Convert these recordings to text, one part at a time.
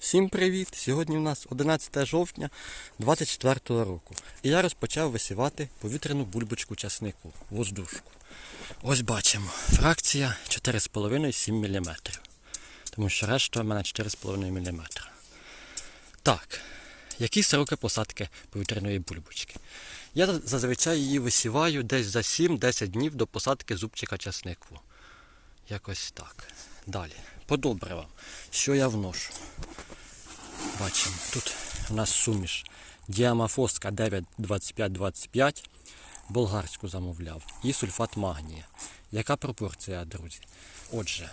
Всім привіт! Сьогодні у нас 11 жовтня 24 року. І я розпочав висівати повітряну бульбочку часнику, воздушку. Ось бачимо, фракція 4,5-7 мм. Тому що решта в мене 4,5 мм. Так, які сроки посадки повітряної бульбочки? Я зазвичай її висіваю десь за 7-10 днів до посадки зубчика часнику. Якось так. Далі. По добривам. Що я вношу? Бачимо, тут у нас суміш. Діамафоска 9,25-25. Болгарську замовляв. І сульфат магнія. Яка пропорція, друзі? Отже,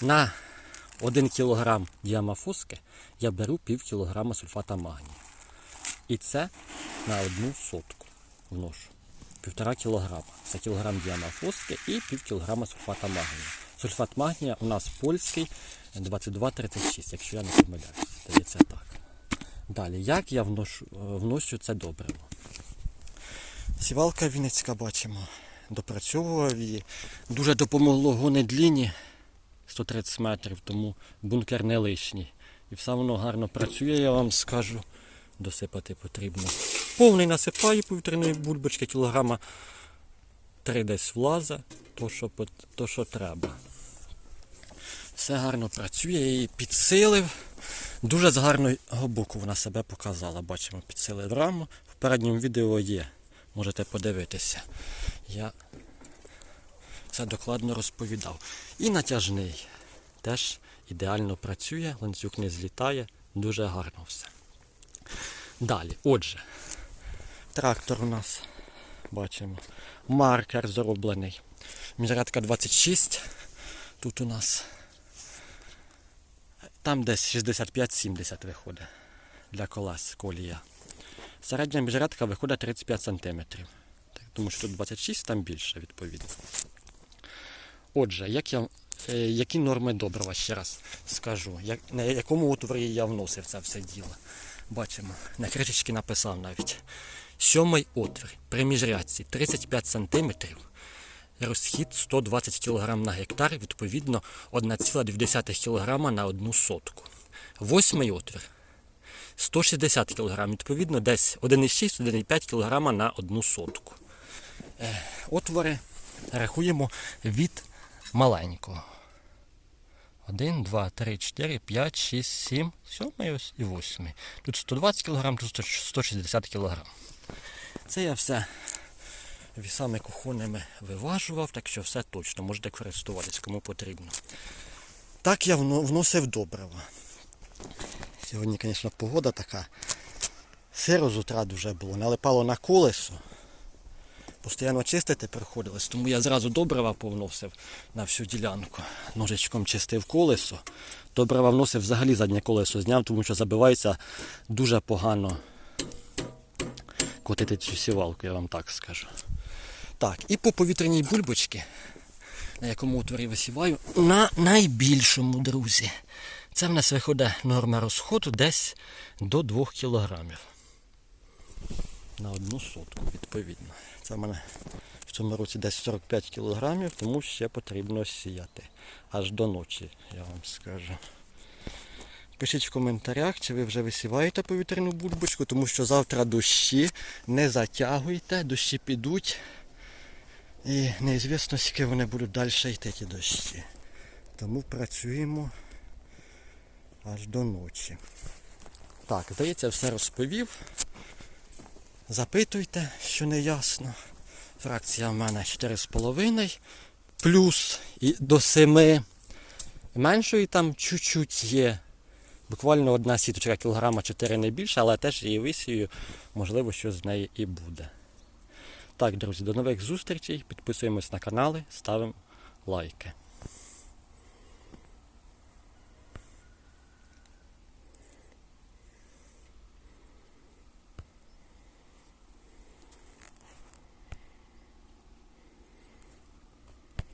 на 1 кг діамафоски я беру пів кілограма сульфата магнія. І це на одну сотку вношу. Півтора кілограма. Це кілограм діамафоски і пів кілограма сульфата магнія. Сульфат магнія у нас польський 2236, якщо я не помиляюсь. Здається так. Далі, як я вношу, е, вносю це добриво? Сівалка Вінницька бачимо. Допрацьовував її. Дуже допомогло гонедліні 130 метрів, тому бункер не лишній. І все воно гарно працює, я вам скажу. Досипати потрібно. Повний насипаю повітряної бульбочки, кілограма 3 десь влаза, то що, то, що треба. Все гарно працює, я її підсилив. Дуже з гарного боку вона себе показала. Бачимо, підсилив раму. В передньому відео є. Можете подивитися. Я це докладно розповідав. І натяжний теж ідеально працює, ланцюг не злітає, дуже гарно все. Далі, отже, трактор у нас бачимо. Маркер зроблений. Міжрядка 26. Тут у нас там десь 65-70 виходить для колес колія. Середня міжрядка виходить 35 см. Тому що тут 26, там більше, відповідно. Отже, як я, е, які норми добрива ще раз скажу, як, на якому отворі я вносив це все діло. Бачимо, на кришечці написав навіть. Сьомий отвір при міжрядці 35 см, розхід 120 кг на гектар, відповідно 1,2 кг на одну сотку. Восьмий отвір 160 кг, відповідно десь 1,6-1,5 кг на одну сотку. Е, Отвори рахуємо від маленького. 1, 2, 3, 4, 5, 6, 7, 7 і 8. Тут 120 кг, тут 160 кг. Це я все вісами кухонними виважував, так що все точно, можете користуватись, кому потрібно. Так я вносив добрива. Сьогодні, звісно, погода така. Сиро з утра дуже було, налипало на колесо. Постійно чистити приходилось, тому я зразу добрива повносив на всю ділянку. Ножичком чистив колесо. Добрива вносив взагалі заднє колесо зняв, тому що забивається дуже погано котити цю сівалку, я вам так скажу. Так, і по повітряній бульбочці, на якому утворі висіваю, на найбільшому, друзі. Це в нас виходить норма розходу десь до 2 кілограмів на одну сотку, відповідно. Це в мене в цьому році десь 45 кілограмів, тому ще потрібно сіяти. Аж до ночі, я вам скажу. Пишіть в коментарях, чи ви вже висіваєте повітряну бульбочку, тому що завтра дощі, не затягуйте, дощі підуть. І неізвісно, скільки вони будуть далі йти ті дощі. Тому працюємо аж до ночі. Так, здається, все розповів. Запитуйте, що не ясно. Фракція в мене 4,5 плюс і до 7. Меншої там чуть-чуть є. Буквально одна сіточка кілограма 4 не більше, але теж її висію, можливо, що з неї і буде. Так, друзі, до нових зустрічей. Підписуємось на канали, ставимо лайки.